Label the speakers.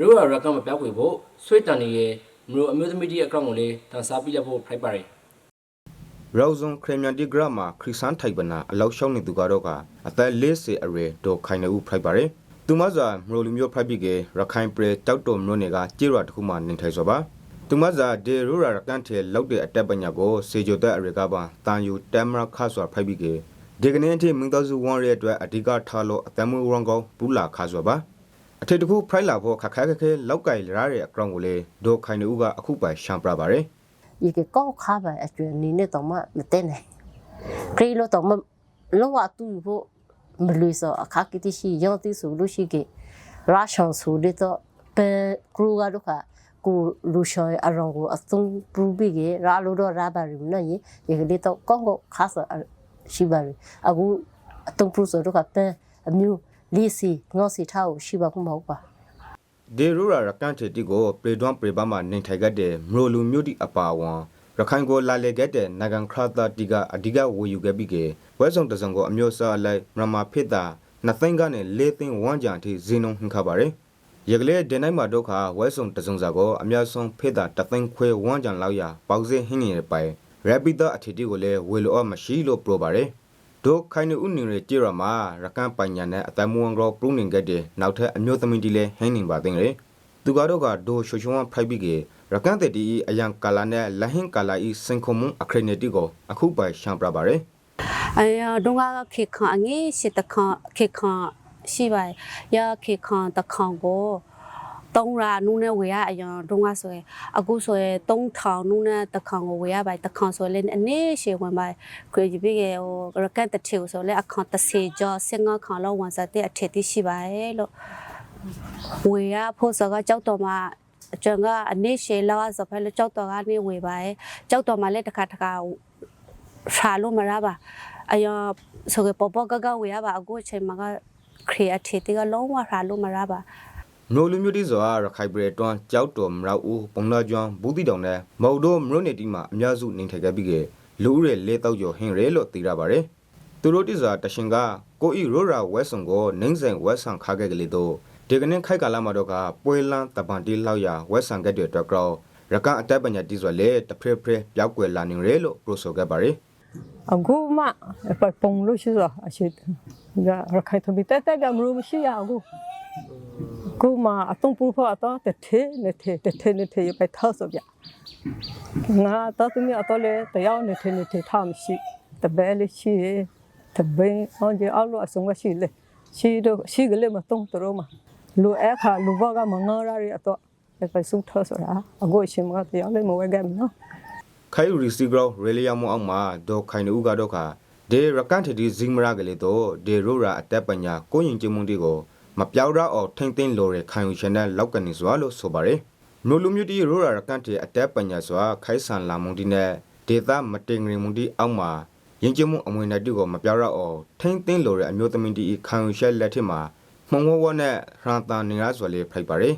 Speaker 1: ရိုးရရကမပြောက်ခွေဖို့ဆွေးတန်နေရဲ့မလို့အမျိုးသမီးကြီးအကောင့်ကိုလည်းတန်စားပြလက်ဖို့ဖိုက်ပါတယ်
Speaker 2: ရောဇွန်ခရမန်တီဂရမှာခရစ်စန်ထိုက်ပနာအလောက်ရှောင်းနေသူကတော့ကအသက်40အရွယ်ဒေါ်ခိုင်နေဦးဖိုက်ပါတယ်သူမဇာမရိုလူမျိုးဖိုက်ပြီးကရခိုင်ပရဲတောက်တော်မျိုးနယ်ကကြေးရွာတစ်ခုမှနေထိုင်ဆိုပါသူမဇာဒေရူရာရကန်တဲ့လောက်တဲ့အတက်ပညာကိုစေဂျိုတက်အရေကပါတန်ယူတမ်မရာခါဆိုဖိုက်ပြီးကဒီကနေ့အထိမင်းသားစုဝန်ရဲ့အတွက်အဓိကထားလို့အတမွေဝရန်ကောဘူးလာခါဆိုပါ အထက်တခုဖိုက်လာဖို့ခက်ခဲခက်ခဲလောက်ကင်ရတဲ့အကောင်ကိုလေဒေါ်ခိုင်နေဦးကအခုပိုင်ရှမ်းပြပါတယ်
Speaker 3: อีกก็ข้าไปအကျွနေနေတော့မမတဲ့နေခရီလို့တော့မလောဝတူဖို့မလို့ဆိုအခါကတိရှိရောတိဆိုလို့ရှိကေရာရှောင်းဆိုတဲ့တော့ပဲကရူကတော့ကကိုလူရှော်အရောင်ကိုအသုံးပူပြီးကေရာလို့တော့ရာပါရီနော်ရေဒီကလေးတော့ကောင်းကောခါဆာရှိပါရီအခုအသုံးပူဆိုတော့ကပဲအမျိုး လေးစီငေါစီထားကိုရှိပါခုမဟုတ်ပါ
Speaker 2: ဒေရူရာရကန်တီတီကိုပရေဒွန်ပရေဘာမှာနေထိုင်ခဲ့တဲ့မရိုလူမျိုးတီအပါဝံရခိုင်ကိုလာလေခဲ့တဲ့နဂန်ခရတာတီကအဓိကဝေယူခဲ့ပြီးကဝဲဆောင်တစုံကိုအမျိုးအစားအလိုက်မရမာဖိတာနှစ်သိန်းကနေလေးသိန်းဝန်းကြံအထိဇင်းနှုန်းဟန်ခပါတယ်ရကလေးဒန်နိုင်မှာဒုက္ခဝဲဆောင်တစုံစာကိုအများဆုံးဖိတာတသိန်းခွဲဝန်းကြံလောက်ရပေါက်စင်းဟင်းနေပိုင်ရပီတာအထီတီကိုလည်းဝေလိုအမရှိလို့ပြောပါတယ် ဒုခိုင်နူဦးနေရကြရမှာရကန်ပညာနဲ့အတမဝန်ကရောပရုနေကတဲ့နောက်ထပ်အမျိုးသမီးတီလဲဟင်းနေပါသိငယ်သူကတော့ကဒိုရှုရှုံဝဖိုက်ပြီးကရကန်တဲ့တီအယံကာလာနဲ့လဟင်းကာလာဤစင်ခုံမှုအခရနေတီကိုအခုပိုင်ရှံပြပါရယ်
Speaker 4: အဲဒုံကခေခန်အငေးစစ်တခန်ခေခန်ရှိပါရခေခန်တခန်ကို 3ရာနူးနဲ့ဝယ်ရအရင်တုန်းကဆိုရင်အခုဆိုရင်3000နူးနဲ့တခါကိုဝယ်ရပါတခါဆိုရင်လည်းအနည်းရှည်ဝင်ပါ credit ပေးရဲ့ဟို rocket တစ်ထည်ဆိုလည်းအခေါ်30ကျော်15ခေါလောက်ဝင်စားတဲ့အထည်တိရှိပါတယ်လို့ဝယ်ရဖို့ဆိုတော့ကြောက်တော့မှအကျွန်ကအနည်းရှည်လောက်ဆိုဖဲလို့ကြောက်တော့ကနေဝယ်ပါရဲ့ကြောက်တော့မှလည်းတစ်ခါတစ်ခါရှာလို့မရပါအရင်ဆိုကပေါ်ပေါ်ကကဝယ်ရပါအခုအချိန်မှာက creativity ကလုံးဝရှာလို့မရပါ
Speaker 2: မျိုးလူမျိုးတီစွာရခိုင်ပြည်တွန်းကြောက်တော်မရောက်ဦးပုံနာကျွန်းဘူးတီတောင်နဲ့မုတ်တို့မြို့နယ်တီမှာအများစုနေထိုင်ခဲ့ပြီးကလူဦးရေ၄တောက်ကျော်ဟင်းရဲလို့သိရပါတယ်သူတို့တိစွာတရှင်ကကိုဤရိုရာဝဲဆုံကိုနှင်းဆိုင်ဝဲဆန်ခါခဲ့ကလေးတို့ဒီကနေ့ခိုက်ကာလာမှာတော့ကပွဲလန်းတပန်တီလောက်ရဝဲဆန်ခဲ့တဲ့အတွက်ကြောရကန်အတက်ပညာတီစွာလေတဖရဖရပြောက်ွယ်လာနေရဲလို့ပြောဆိုခဲ့ပါတယ်
Speaker 5: အခုမှပပုံလို့ရှိတော့အရှိဒါရခိုင်သမီးတက်တက်ကမလို့မရှိရ အခုကိုမအတုံးပူဖို့အတော့တထဲနေထဲတထဲနေထဲပဲထောက်ဆိုပြငါတော့သူမျိုးအတော့လေတယောက်နေထဲနေထဲထားမရှိတပဲလေးရှိတပင်းအောင်ကြအောက်လို့အစုံကရှိလေရှိတော့ရှိကလေးမတုံးတော့မှာလူအခါလူဘောကမငေါရရအတော့ပဲစုထောက်ဆိုတာအခုအရှင်မကတယောက်လေးမဝဲခဲ့မနော်
Speaker 2: ခိုင်ရီစီဂရောရေလီယာမအောင်မှာဒေါ်ခိုင်နူကတော့ခါဒေရကန်တီဇင်းမရာကလေးတော့ဒေရိုရာအတက်ပညာကိုရင်ကျမုံတီကို မပြောက်ရအောင်ထိမ့်သိမ့်လိုတဲ့ခိုင်ယူရှင်တဲ့လောက်ကနေစွာလို့ဆိုပါတယ်နိုလူမျိုးတီရိုရာကန်တီအတက်ပညာစွာခိုင်ဆန်လာမုံတီနဲ့ဒေသမတင်ငရင်မုံတီအောက်မှာရင်ကျမှုအမွေနဲ့တူကိုမပြောက်ရအောင်ထိမ့်သိမ့်လိုတဲ့အမျိုးသမီးတီခိုင်ယူရှင်လက်ထက်မှာမှုံဝဝနဲ့ရန်တာနေရစွာလေးဖိုက်ပါတယ်